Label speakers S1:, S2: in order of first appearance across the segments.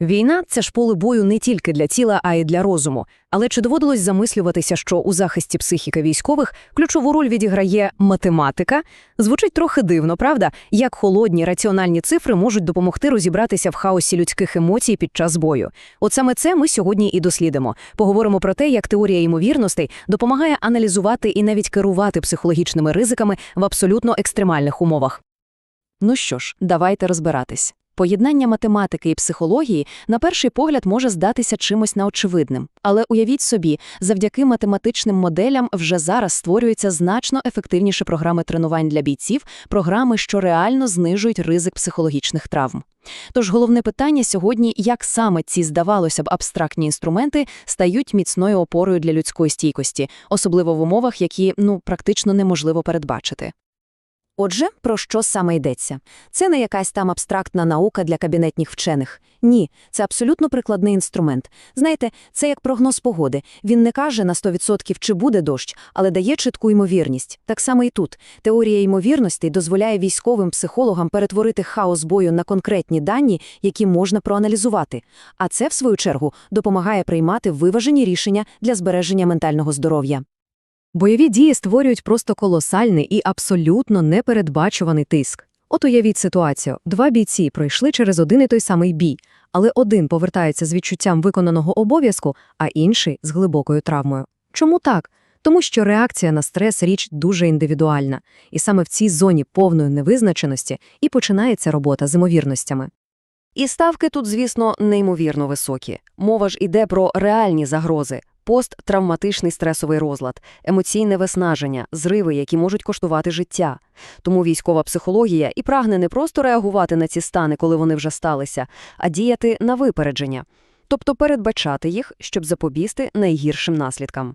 S1: Війна це ж поле бою не тільки для тіла, а й для розуму. Але чи доводилось замислюватися, що у захисті психіки військових ключову роль відіграє математика? Звучить трохи дивно, правда? Як холодні раціональні цифри можуть допомогти розібратися в хаосі людських емоцій під час бою. От саме це ми сьогодні і дослідимо. Поговоримо про те, як теорія ймовірностей допомагає аналізувати і навіть керувати психологічними ризиками в абсолютно екстремальних умовах. Ну що ж, давайте розбиратись. Поєднання математики і психології на перший погляд може здатися чимось неочевидним. Але уявіть собі, завдяки математичним моделям вже зараз створюються значно ефективніші програми тренувань для бійців, програми, що реально знижують ризик психологічних травм. Тож головне питання сьогодні, як саме ці, здавалося б, абстрактні інструменти стають міцною опорою для людської стійкості, особливо в умовах, які ну практично неможливо передбачити. Отже, про що саме йдеться? Це не якась там абстрактна наука для кабінетних вчених. Ні, це абсолютно прикладний інструмент. Знаєте, це як прогноз погоди. Він не каже на 100% чи буде дощ, але дає чітку ймовірність. Так само і тут. Теорія ймовірностей дозволяє військовим психологам перетворити хаос бою на конкретні дані, які можна проаналізувати. А це, в свою чергу, допомагає приймати виважені рішення для збереження ментального здоров'я. Бойові дії створюють просто колосальний і абсолютно непередбачуваний тиск. От уявіть ситуацію. Два бійці пройшли через один і той самий бій, але один повертається з відчуттям виконаного обов'язку, а інший – з глибокою травмою. Чому так? Тому що реакція на стрес – річ дуже індивідуальна. І саме в цій зоні повної невизначеності і починається робота з імовірностями. І ставки тут, звісно, неймовірно високі. Мова ж іде про реальні загрози, посттравматичний стресовий розлад, емоційне виснаження, зриви, які можуть коштувати життя. Тому військова психологія і прагне не просто реагувати на ці стани, коли вони вже сталися, а діяти на випередження, тобто передбачати їх, щоб запобігти найгіршим наслідкам.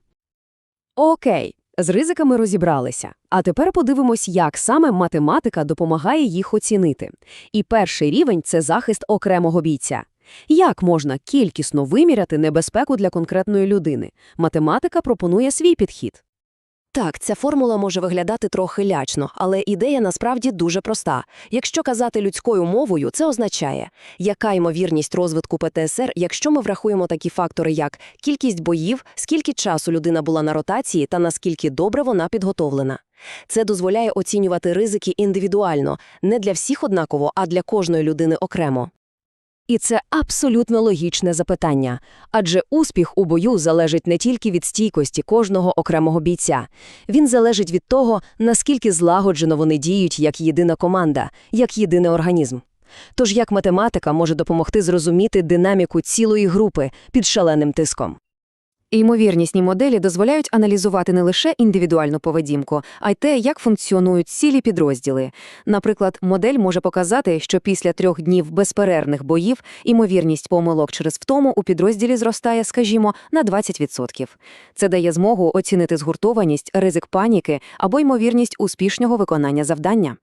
S1: Окей, з ризиками розібралися. А тепер подивимось, як саме математика допомагає їх оцінити. І перший рівень – це захист окремого бійця. Як можна кількісно виміряти небезпеку для конкретної людини? Математика пропонує свій підхід. Так, ця формула може виглядати трохи лячно, але ідея насправді дуже проста. Якщо казати людською мовою, це означає, яка ймовірність розвитку ПТСР, якщо ми врахуємо такі фактори, як кількість боїв, скільки часу людина була на ротації та наскільки добре вона підготовлена. Це дозволяє оцінювати ризики індивідуально, не для всіх однаково, а для кожної людини окремо. І це абсолютно логічне запитання, адже успіх у бою залежить не тільки від стійкості кожного окремого бійця. Він залежить від того, наскільки злагоджено вони діють як єдина команда, як єдиний організм. Тож як математика може допомогти зрозуміти динаміку цілої групи під шаленим тиском? Ймовірнісні моделі дозволяють аналізувати не лише індивідуальну поведінку, а й те, як функціонують цілі підрозділи. Наприклад, модель може показати, що після трьох днів безперервних боїв ймовірність помилок через втому у підрозділі зростає, скажімо, на 20%. Це дає змогу оцінити згуртованість, ризик паніки або ймовірність успішного виконання завдання.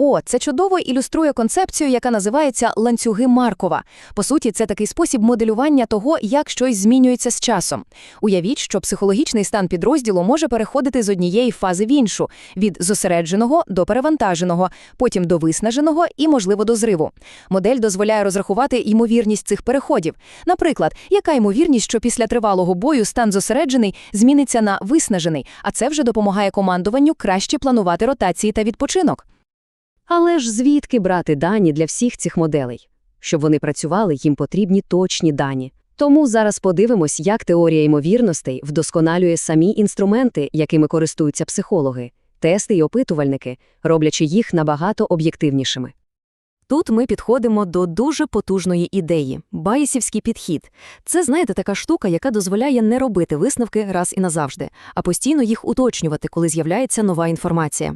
S1: О, це чудово ілюструє концепцію, яка називається ланцюги Маркова. По суті, це такий спосіб моделювання того, як щось змінюється з часом. Уявіть, що психологічний стан підрозділу може переходити з однієї фази в іншу від зосередженого до перевантаженого, потім до виснаженого і, можливо, до зриву. Модель дозволяє розрахувати ймовірність цих переходів. Наприклад, яка ймовірність, що після тривалого бою стан зосереджений зміниться на виснажений, а це вже допомагає командуванню краще планувати ротації та відпочинок. Але ж звідки брати дані для всіх цих моделей? Щоб вони працювали, їм потрібні точні дані. Тому зараз подивимось, як теорія ймовірностей вдосконалює самі інструменти, якими користуються психологи, тести і опитувальники, роблячи їх набагато об'єктивнішими. Тут ми підходимо до дуже потужної ідеї – байсівський підхід. Це, знаєте, така штука, яка дозволяє не робити висновки раз і назавжди, а постійно їх уточнювати, коли з'являється нова інформація.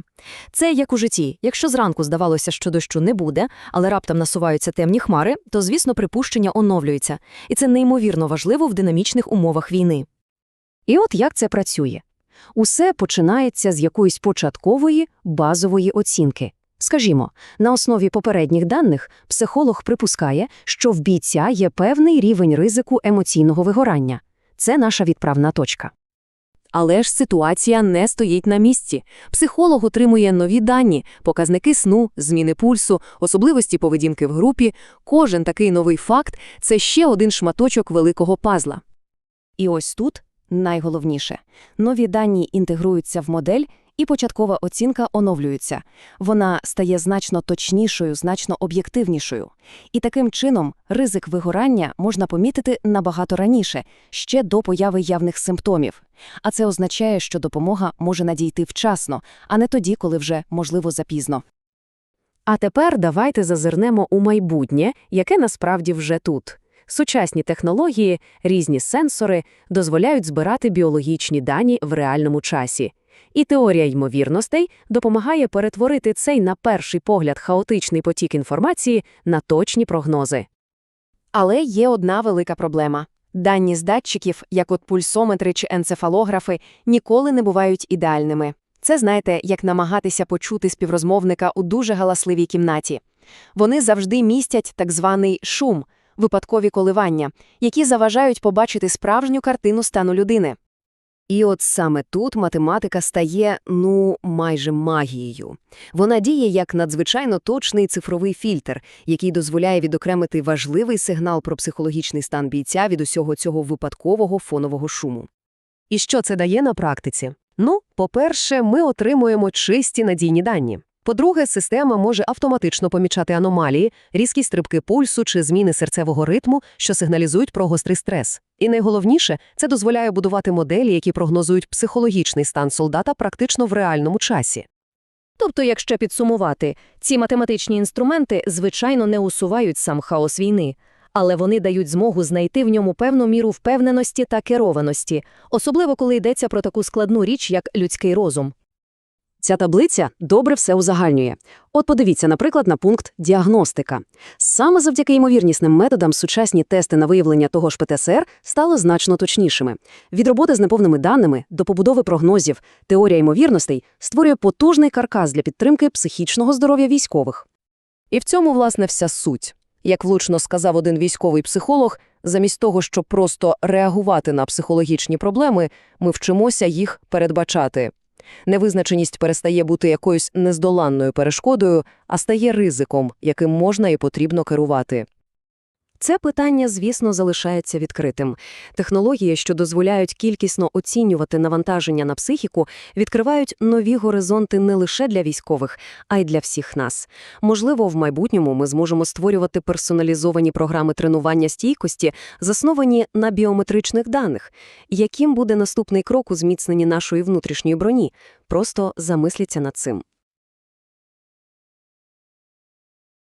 S1: Це як у житті. Якщо зранку здавалося, що дощу не буде, але раптом насуваються темні хмари, то, звісно, припущення оновлюються. І це неймовірно важливо в динамічних умовах війни. І от як це працює? Усе починається з якоїсь початкової базової оцінки. Скажімо, на основі попередніх даних психолог припускає, що в бійця є певний рівень ризику емоційного вигорання. Це наша відправна точка.
S2: Але ж ситуація не стоїть на місці. Психолог отримує нові дані, показники сну, зміни пульсу, особливості поведінки в групі. Кожен такий новий факт – це ще один шматочок великого пазла.
S1: І ось тут найголовніше. Нові дані інтегруються в модель, і початкова оцінка оновлюється. Вона стає значно точнішою, значно об'єктивнішою. І таким чином ризик вигорання можна помітити набагато раніше, ще до появи явних симптомів. А це означає, що допомога може надійти вчасно, а не тоді, коли вже, можливо, запізно. А тепер давайте зазирнемо у майбутнє, яке насправді вже тут. Сучасні технології, різні сенсори дозволяють збирати біологічні дані в реальному часі. І теорія ймовірностей допомагає перетворити цей на перший погляд хаотичний потік інформації на точні прогнози. Але є одна велика проблема. Дані з датчиків, як от пульсометри чи енцефалографи, ніколи не бувають ідеальними. Це, знаєте, як намагатися почути співрозмовника у дуже галасливій кімнаті. Вони завжди містять так званий шум, випадкові коливання, які заважають побачити справжню картину стану людини. І от саме тут математика стає, ну, майже магією. Вона діє як надзвичайно точний цифровий фільтр, який дозволяє відокремити важливий сигнал про психологічний стан бійця від усього цього випадкового фонового шуму.
S3: І що це дає на практиці? Ну, по-перше, ми отримуємо чисті надійні дані. По-друге, система може автоматично помічати аномалії, різкі стрибки пульсу чи зміни серцевого ритму, що сигналізують про гострий стрес. І найголовніше, це дозволяє будувати моделі, які прогнозують психологічний стан солдата практично в реальному часі.
S1: Тобто, якщо підсумувати, ці математичні інструменти, звичайно, не усувають сам хаос війни, але вони дають змогу знайти в ньому певну міру впевненості та керованості, особливо коли йдеться про таку складну річ, як людський розум.
S2: Ця таблиця добре все узагальнює. От подивіться, наприклад, на пункт «Діагностика». Саме завдяки ймовірнісним методам сучасні тести на виявлення того ж ПТСР стали значно точнішими. Від роботи з неповними даними до побудови прогнозів, теорія ймовірностей створює потужний каркас для підтримки психічного здоров'я військових.
S3: І в цьому, власне, вся суть. Як влучно сказав один військовий психолог, замість того, щоб просто реагувати на психологічні проблеми, ми вчимося їх передбачати. Невизначеність перестає бути якоюсь нездоланною перешкодою, а стає ризиком, яким можна і потрібно керувати.
S1: Це питання, звісно, залишається відкритим. Технології, що дозволяють кількісно оцінювати навантаження на психіку, відкривають нові горизонти не лише для військових, а й для всіх нас. Можливо, в майбутньому ми зможемо створювати персоналізовані програми тренування стійкості, засновані на біометричних даних. Яким буде наступний крок у зміцненні нашої внутрішньої броні? Просто замисліться над цим.